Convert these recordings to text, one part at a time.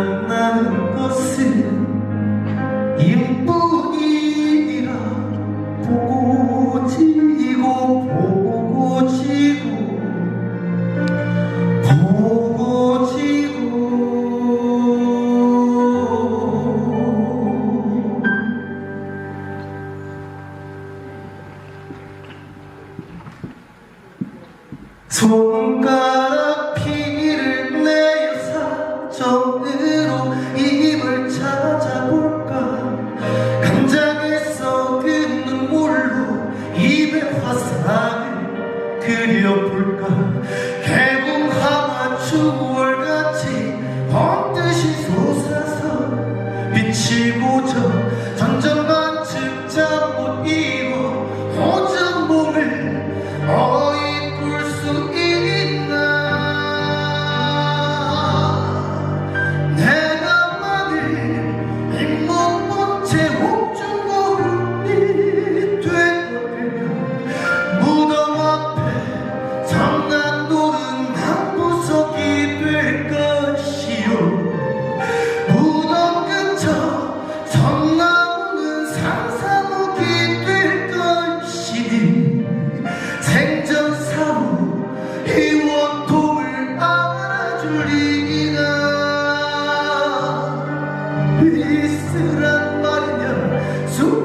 만난 것은 이뿐이라 보고 지고 보고 지고 보고 지고 손가락 화산을 그려볼까? 개봉 하와 추월같이 헌뜻이 솟아서 비치고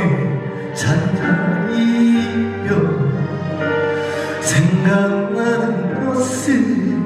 너의 잔탄이며 생각나는 곳은